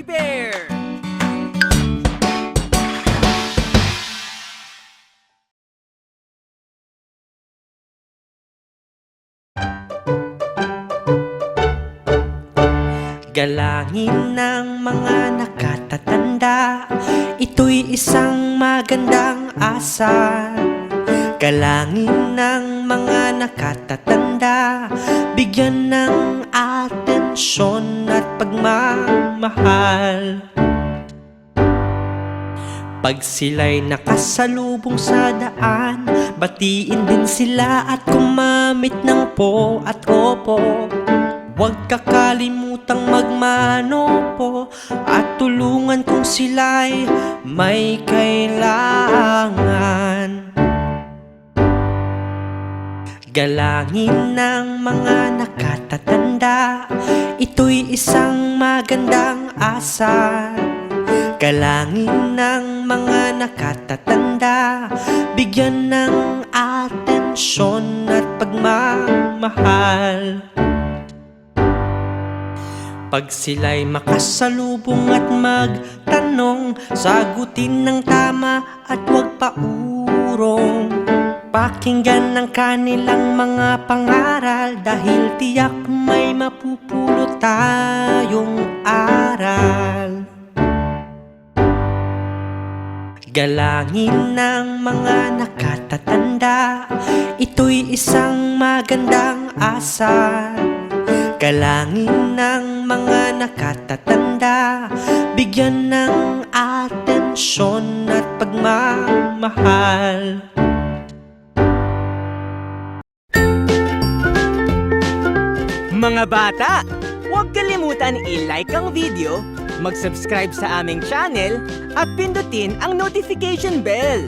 Teddy Bear! Galangin ng mga nakatatanda. Ito'y isang magandang asal Galangin ng mga nakatatanda. Bigyan ng atensyon at pagmamahal pag sila'y nakasalubong sa daan Batiin din sila at kumamit ng po at opo. Huwag kakalimutang magmano po At tulungan kung sila'y may kailangan Galangin ng mga nakatatanda. Ito'y isang magandang asal Galangin ng mga nakatatanda. Bigyan ng atensyon at pagmamahal. Pag sila'y makasalubong at magtanong Sagutin ng tama at huwag paurong Pakinggan ang kanilang mga pangaral Dahil tiyak may mapupulot tayong aral. Galangin ng mga nakatatanda Ito'y isang magandang asal. Galangin ng mga nakatatanda Bigyan ng atensyon at pagmamahal Mga bata, huwag kalimutan i-like ang video, mag-subscribe sa aming channel, at pindutin ang notification bell.